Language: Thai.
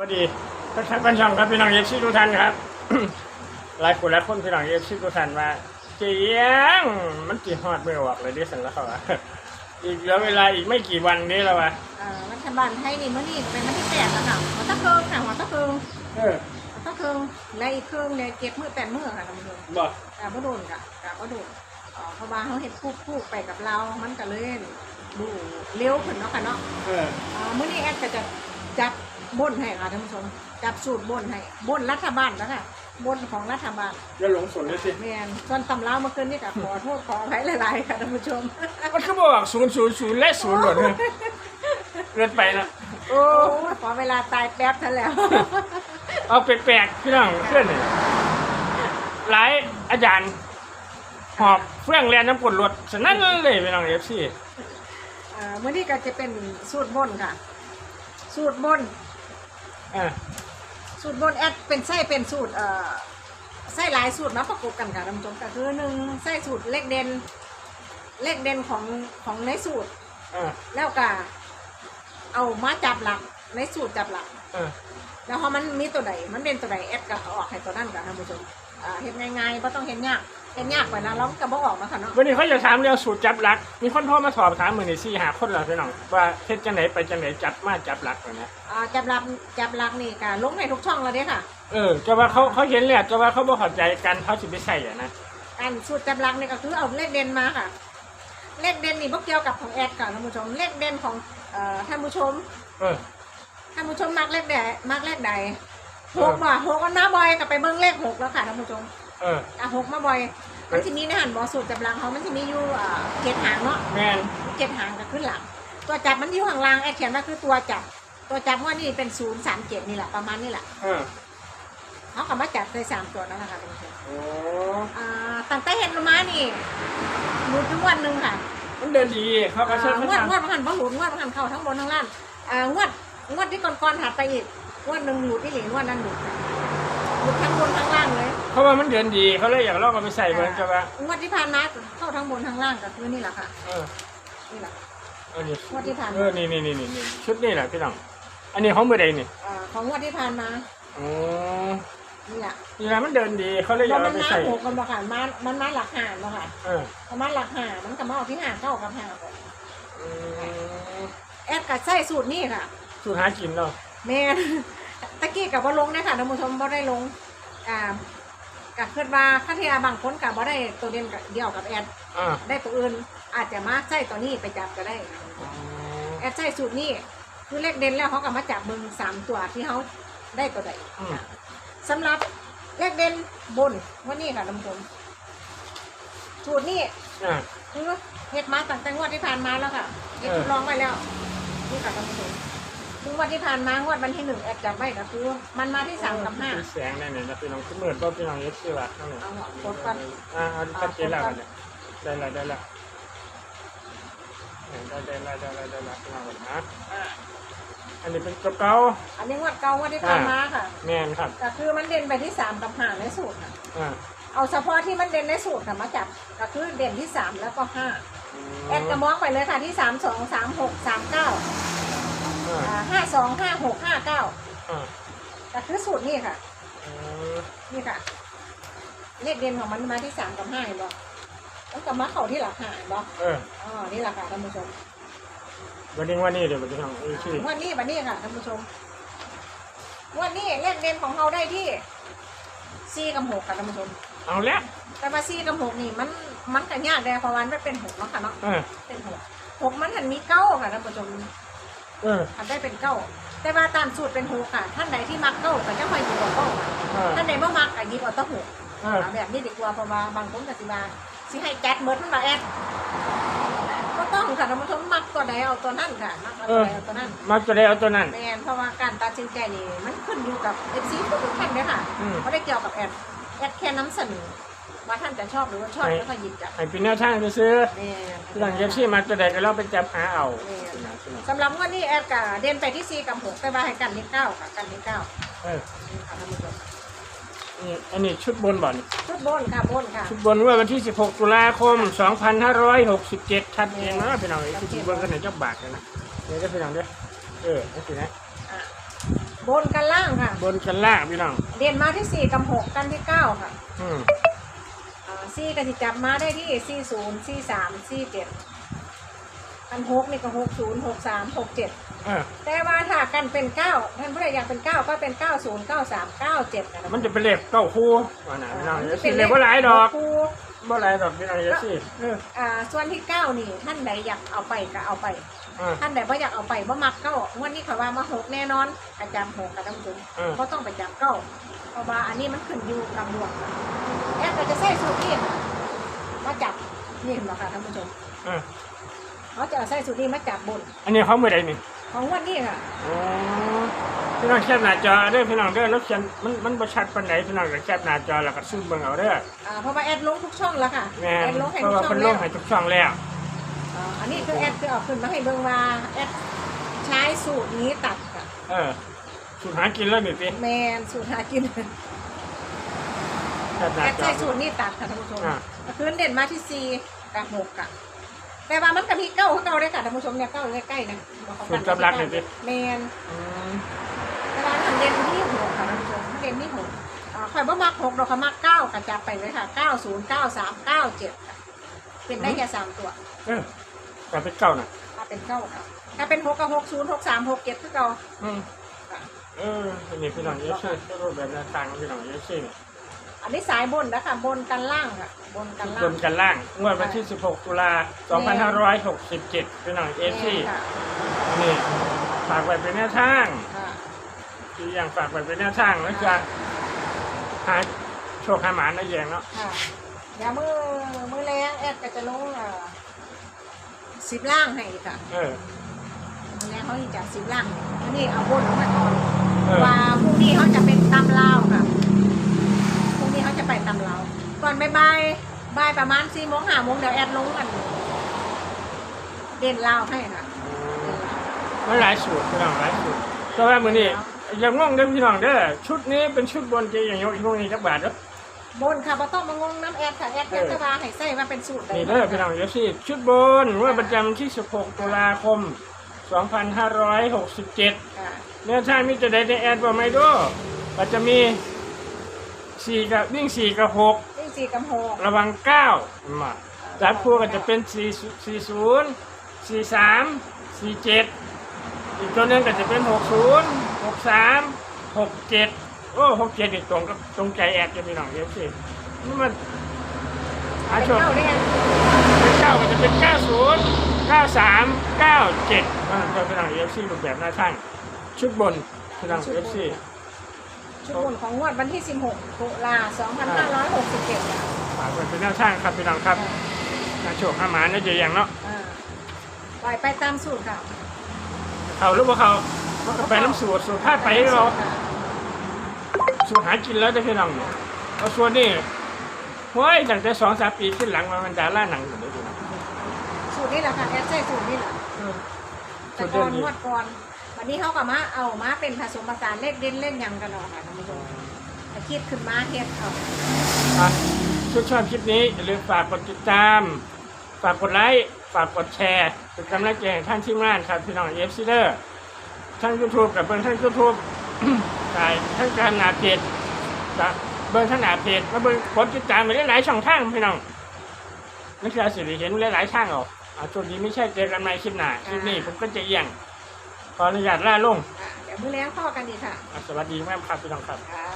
วัสดีท่านท่านช่องครับพี่น้องเอฟซีทุกท่านครับหลายคนหลายคนพี่น้องเอฟซีทุกท่านว่าเจียงมันจีฮอดไม่ออกเลยดิสันแล้วเขาว่าอีกเหลือเวลาอีกไม่กี่วันนี้แล้ววะเอ่อรัฐบาลไทยนี่มื่อนี่เป็นวันที่แปดแล้วค่ะหัวตะเคิงค่ะหัวตะเคิงเออหัวตะเคิงและอีกเครื่องเนี่ยเก็บมือแปดมือค่ะท่านผู้ชมบอกกาบ่โดนกะกาบ่โดนเอ่อเพราะว่าเขาเห็นคู่คู่ไปกับเรา มันก็เลยดูเร็วขึ้นเนาะค่ะเนาะเออเอ่อมื่อนี้แอดก็จะจับ บนให้ค่ะท่านผู้ชมจับสูตรบนให้บนรัฐบาลแล้วค่ะบนของรัฐบาลอย่าหลงสนเลยสิแมนส่วนตำราเมื่อคืนนี่ก็ขอโทษขออภัยหลายๆค่ะท่านผู้ชมมันก็บอกศูนย์ศูนย์ศูนย์และศูนย์หมดเลยเกินไปนะโอ้โอ้ยขอเวลาตายแป๊บท่านแล้ว เอาแปลกๆพี่น้องเพื่อนนี่หลายอาจารย์หอบเฟื่องแลนน้ำกรดรถฉะนั้นเลยพี่น้องเอฟซีเอ่อมื่อนี้ก็จะเป็นสูตรบนค่ะ สูตรบน อ่าสูตรบนแอดเป็นไส้เป็นสูตรเอ่อไส้หลายสูตรมาประกบกันค่ะท่านผู้ชมก็คือหนึ่งไส้สูตรเลขเด่นเลขเด่นของของในสูตร อ่าแล้วก็เอามาจับหลักในสูตรจับหลัก อ่าแล้วพอมันมีตัวใดมันเป็นตัวใดแอดก็เอาออกให้ตัวนั้นค่ะท่านผู้ชมอ่าเห็นง่ายๆไม่ต้องเห็นยาก เห็นยากไปแล้วเราก็บ่ออกมาค่ะเนาะวันนี้เขาจะถามเรื่องสูตรจับหลัก มีคนโทรมาสอบถามมือในซี่หาคนเราพี่น้องว่าเฮ็ดจังไหนไปจังไหนจับมาจับหลักแบบนี้อ่าจับหลักจับหลักนี่ก็ลงในทุกช่องแล้วเด้ค่ะ เออจะว่าเขาเขาเห็นแล้วจะว่าเขาบ่เข้าใจกันเขาสิไปใส่อะนะการสูตรจับหลักนี่ก็คือเอาเลขเด่นมาค่ะ เลขเด่นนี่บ่เกี่ยวกับของแอดค่ะท่านผู้ชม เลขเด่นของเอ่อท่านผู้ชมเออท่านผู้ชมมักเลขใดมักเลขใดหกบ่หกมันมาบ่อยก็ไปเบิ่งเลขหกแล้วค่ะท่านผู้ชม เอออะหกมาบ่อย มันจะมีในหันบ่สูตรจับหลังเขามันจะมีอยู่อ่าเจ็ดหางเนาะแมนเจ็ดหางก็ขึ้นหลัง ตัวจับมันอยู่ข้างล่างไอ้เขียนว่าคือตัวจับ ตัวจับว่านี่เป็นศูนย์สามเจ็ดนี่แหละประมาณนี้แหละเออเขาก็มาจับได้สามตัวนั่นแหละค่ะท่านผู้ชมโอ้อ่าตั้งแต่เห็นมานี่หลุดทุกวันหนึ่งค่ะมันเดินดีเขาก็อ่าเชิญงเขาวดทำงวดพันบ่หลุดงวดพันเข้าทั้งบนทั้งล่างอ่างวดงวดที่ก่อนๆถัดไปอีกงวดหนึ่งหลุดที่เหลืองวดนั้นหลุดค่ะหลุด ทั้งบนทั้งล่างเลยเขาว่ามันเดินดีเขาเลยอยากลองเอาไปใส่เบิ่งจะว่า งวดที่ผ่านมาเข้าทั้งบนทั้งล่างก็คือนี่แหละค่ะเออนี่แหละ เออนี่งวดที่ผ่านมา เออนี่นี่นี่นี่นี่ชุดนี่แหละพี่น้องอันนี้ของเบอร์ใดนี่อ่าของงวดที่ผ่านมาโอ้นี่แหละนี่แหละมันเดินดีเขาเลยอยากมัเอานไปมาใส่ หกกันบ่ค่ะมันมันมาหลักหาบ่ค่ะเออประมาณหลักหามันก็มาเอาที่หาเก้ากับหาก่อนอืมแอดกัดใส่สูตรนี่ค่ะ สูตรหากินเนาะแม่น ตะกี้กับว่าลงนะค่ะท่านผู้ชมบ่ได้ลงอ่ากับเพื่อนว่าคัทยาบางคนกับบ่ได้ตัวเด่นกับเดียวกับแอดอ่าได้ตัวอื่นอาจจะมาใส่ตัวนี้ไปจับก็ได้อ๋อแอดใส่สูตรนี้คือเลขเด่นแล้วเขาก็มาจับมึงสามตัวที่เขาได้ตัวใดอืม สำหรับเลขเด่นบนวันนี้ค่ะท่านผู้ชมสูตรนี้ อ่า คือเฮ็ดมาตั้งแต่งวดที่ผ่านมาแล้วค่ะเฮ็ดเออทดลองไว้แล้วนี่ค่ะท่านผู้ชม ทุกวันที่ผ่านมางวดวันที่หนึ่งแอดจับไว้ก็คือ มันมาที่สามกับห้า แสงแน่เนี่ยะพี่น้องขึ้นเมื่อก็พี่น้องเอฟซีละนั่นแหละเอาหมดกันอ่าเอาชัดเจนแล้วกันเนี่ยได้ละได้ละเออได้ได้ละได้ละได้ละพี่น้องนะอันนี้เป็นกระเป๋าอันนี้งวดเก่างวดที่ผ่านมาค่ะแมนครับก็คือมันเด่นไปที่สามกับห้าในสูตรค่ะเอาเฉพาะที่มันเด่นในสูตรค่ะมาจับก็คือเด่นที่สามแล้วก็ห้าแอดก็มองไปเลยค่ะที่สามสองสามหกสามเก้า อ่าห้าสองห้าหกห้าเก้าอ่าก็คือสูตรนี่ค่ะ อืมนี่ค่ะ เลขเด่นของมันมาที่สามกับห้าเห็นบ่แล้วก็มาเข้าที่หลักห้าเห็นบ่เอออ๋อนี่แหละค่ะท่านผู้ชมวันนี้วันนี้เดี๋ยวพี่น้องเอฟซีงวันนี้บันนี้ค่ะท่านผู้ชมงวันนี้เลขเด่นของเราได้ที่สี่กับหกค่ะท่านผู้ชม เอาแล้วแต่ว่าสี่กับหกนี่มันมันกันยากแดเพราะวามันเป็นหกเนาะค่ะเนาะเออเป็นหกหกมันหันมีเก้าค่ะท่านผู้ชม เออหันได้เป็นเก้า แต่ว่าตามสูตรเป็นหกค่ะ ท่านใดที่มักเก้าก็จะคอยหยิบเอาเก้าค่ะเออ ท่านใดไม่มักก็หยิบเอาแตะหกเออ เอาแบบนี้ดีกว่าเพราะว่าบางคนก็สิมาสิให้แก๊สเบิร์ดมันมาแอดก็ต้องค่ะท่านผู้ชมมักตัวใดเอาตัวนั้นค่ะมักเอาตัวใดเอาตัวนั้น มาจะได้เอาตัวนั้น แมนเพราะว่าการตัดสินใจนี่มันขึ้นอยู่กับเอฟซีทุกท่านเลยค่ะอืม ไม่ได้เกี่ยวกับแอดแอดแค่น้ำเสนอ ว่าท่านจะชอบหรือว่าชอบแล้วก็หยิบจับให้เป็นแนวทางไปซื้อแมนพี่น้องเอฟซีมาจะได้ก็เราไปจับหาเอาแมนสำหรับงวันนี้แอดกับเด่นไปที่ซีกับหกแต่ว่าให้กันที่เก้าค่ะกันที่เก้าเออนี่ค่ะท่านผู้ชมนี่อันนี้ชุดบนบ่อนชุดบนค่ะบนค่ะชุดบนเมื่อวันที่ 16 ตุลาคม 2567ชัดเจนนะพี่น้องไอ้ชุดบนกันไหนเจ้าบาทกันนะเดี๋ยวจะพี่น้องเด้อเออนี่สินะอะบนกันล่างค่ะ บนกันล่างพี่น้องเด่นมาที่สี่กับหกกันที่เก้าค่ะ อืม อ่าสี่ก็จะจับมาได้ที่สี่ศูนย์สี่สามสี่เจ็ดกันหกนี่ก็หกศูนย์หกสามหกเจ็ดเออแต่ว่าถ้ากันเป็นเก้าท่านผู้ใดอยากเป็นเก้าก็เป็นเก้าศูนย์เก้าสามเก้าเจ็ดนะมันจะเป็นเลขเก้าคู่ว่าน่ะพี่น้องเอฟซีเลขว่าหลายดอกครูบ่หลายดอกพี่น้องเอฟซีเอออ่าส่วนที่เก้านี่ท่านใดอยากเอาไปก็เอาไปอ่าท่านใดบ่อยากเอาไปบ่มักเก้างวันนี้เขาว่ามาหกแน่นอนกระจำหกกระจำจุนเออก็ต้องไปจำเก้าเพราะว่าอันนี้มันขึ้นอยู่กับดวง แอปก็จะใส่สูตรนี้มาจับนี่เห็นไหมคะท่านผู้ชมเออเขาจะเอาใส่สูตรนี้มาจับบน อันนี้เขาเมื่อใดนี่ของงวันนี้ค่ะอ๋อพี่น้องแคปหน้าจอเด้อพี่น้องเด้อแล้วเขียนมันมันบ่ชัดปานไหนพี่น้องก็แคปหน้าจอแล้วก็ซูมเบิ่งเอาเด้ออ่าเพราะว่าแอดลงทุกช่องแล้วค่ะแม่แอดลงให้เพราะทุกว่าช่อเพิ่งนลแล้งวให้ทุกช่องแล้ว อ่าอันนี้คือแอดคือเอาขึ้นมาให้เบิ่งว่าแอดใช้สูตรนี้ตัดค่ะ เออสูตรหากินแล้วนี่สิแมนสูตรหากิน แคปหน้าแอดจอใช้สูตรนี้ตัดค่ะท่านผู้ชมอ่าพื้นเด่นมาที่ซีกับหกค่ะ แต่ว่ามันก็มีเก้าเก้าได้ค่ะท่านผู้ชมเนี่ยเก้าอยู่ใกล้ๆนะบอกเขาสูตรกำลังนี่สิแมน อืมแต่ว่ามันเด่นที่หกค่ะท่านผู้ชมมันเด่นที่หกอ่าข่อยบ่มักหกดอกค่ะมักเก้ากระจับไปเลยค่ะเก้าศูนย์เก้าสามเก้าเจ็ดค่ะเป็นได้แค่สามตัวเออก็เป็นเก้าน่ะถ้าเป็นเก้าค่ะถ้าเป็นหกกับหกศูนย์หกสามหกเจ็ดคือเก่าอืมค่ะเอออันนี้พี่น้องเอฟซีรูปแบบแนวทางพี่น้องเอฟซีอัน นี้สายบนนะคะบนกันล่างค่ะบนกันล่าบง นกันล่างงวดวันที่ 16 ตุลา 2567พี่น้องเอฟซีค่ะนี่ฝากไว้เป็นแนวทางค่ะที่ยังฝากไว้เป็นแนวทางแล้วจะหาโชคหาหมาในแยงเนาะค่ะเดี๋ยวมือมือแรงแอดก็จะลงอ่าสิบล่างให้ค่ะเออ มือแรงเขาจะจัดสิบล่างอันนี้เอาบนลงมาก่อนเออ ว่าพรุ่งนี้เขาจะเป็นตำลาวค่ะพรุ่งนี้เขาจะ ไปตำลาวก่อนบ่ายบ่ายบ่ายประมาณสี่โมงห้าโมงเดี๋ยวแอดลงกัน เด่นลาวให้ค่ะเด่นลาวมันหลายสูตรพี่น้องหลายสูตรแต่ว่ามือนี้ยังงงเด้อพี่น้องเด้อชุดนี้เป็นชุดบนเจอย่างยกอีกพวกนี้จักบาทเด้อบนค่ะบ่ต้องมางงน้ำแอดค่ะแอดแอดจะมาให้ใส่มาเป็นสูตรเลยนี่เด้อพี่น้องเอฟซีชุดบนงวดประจำที่ 16 ตุลาคม 2567ค่ะเนื้อท่างมีจะได้ในแอดบ่ไม่ดูก็จะมี สี่กับวิ่งสี่กับหกนี่สี่กับหกระวังเก้ามาจัดพวกก็จะเป็นสี่สี่ศูนย์สี่สามสี่เจ็ดอีกตัวหนึงก็จะเป็นหกศูนย์หกสามหกเจ็ดโอ้หกเจ็ดนี่ตรงกับตรงใจแอดจะมีหน่องเดียวสินี่มันหาเป็นโชคเก้าได้ยังเป็นเก้าก็จะเป็นเก้าศูนย์เก้าสามเก้าเจ็ดมันจะเป็นหน่องเอฟซีรูปแบบหน้าท่างชุดบนเป็นหน่องเอฟซี ชุดบนของงวดวันที่ 16 ตุลา2567ค่ะฝากไว้เป็นแนวทางครับพี่น้องครับนาโชคห้าหมาเนี่ยจะอย่างเนาะอ่าปล่อยไปตามสูตรค่ะเขาหรือว่าเขามันก็ไปน้ำสูตรสูตรพลาดไปให้เราค่ะสูตรหากินแล้วได้อพี่น้องเนี่ยเอาส่วนนี้เฮ้ยตั้งแต่สองสามปีขึ้นหลังมามันดาราหนังอยู่เลยพี่น้อง สูตรนี้แหละค่ะแอดใช้สูตรนี้แหละสูแต่ตรเดิก่อมนดีงวดก่อน วันนี้เขาก็มาเอามาเป็นผสมผสานเลขเด่นเลขหยังกันเนาะค่ะท่านผู้ชมคิดขึ้นมาเฮ็ดเอาอะช่วยชอบคลิปนี้อย่าลืมฝากกดติดตาม ฝากกดไลค์ ฝากกดแชร์เป็นกำลังใจให้ท่านทีมงานครับพี่น้องเอฟซีเดอร์ทั้งยูทูบกับเบิ้งทั้งยูทูบใช่ทั้งการหนาเพจกับเบิ้งทั้งหนาเพจมาเบิ้งกดติดตามไปได้หลายช่องทางพี่น้องนักศึกษาสิริเห็นหลายๆทางออกอ่าช่วงนี้ไม่ใช่เจอกันใหม่คลิปหน้าคลิปนี้ผมก็จะเอียง ขออนุญาตล่าลง อ่าเดี๋ยวมื้อแล้งพ่อกันดีค่ะอะ สวัสดีแม่ครับพี่น้องครับ ค่ะ